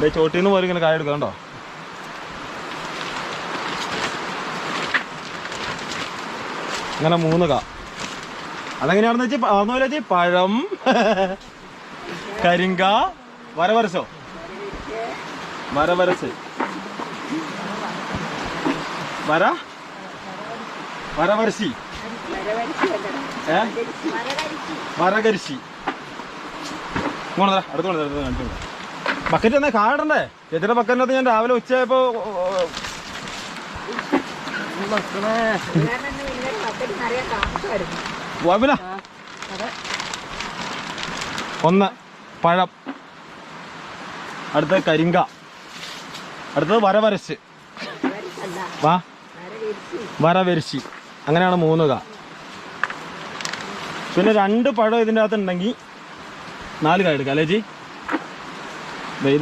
ദേ ചോട്ടിന്ന് പോലും ഇങ്ങനെ കായ എടുക്കാം കേട്ടോ അങ്ങനെ മൂന്ന് കാ. അതെങ്ങനെയാണെന്ന് വെച്ചാൽ അതൊന്നുമില്ല വെച്ചാൽ പഴം കരിങ്ക വരവരസോ വരവരസ് വര? വരവരശി ഏ? വരകരിശി ദാ, അടുത്ത് കൊണ്ട് അടുത്ത് ബക്കറ്റ് എന്നാ കാടണ്ടേ? ചേച്ചിയുടെ ബക്കറ്റിനകത്ത് ഞാൻ രാവിലെ ഉച്ചയായപ്പോ ഒന്ന് പഴം. അടുത്ത കരിങ്ക. അടുത്തത് വരവരച്ച്. വാ. വരവരശി അങ്ങനെയാണ് മൂന്ന് കാ. പിന്നെ രണ്ട് പഴം ഇതിന്റെ അകത്തുണ്ടെങ്കിൽ നാല് കാ എടുക്കാം അല്ലേ ജി? ദേ ഇത്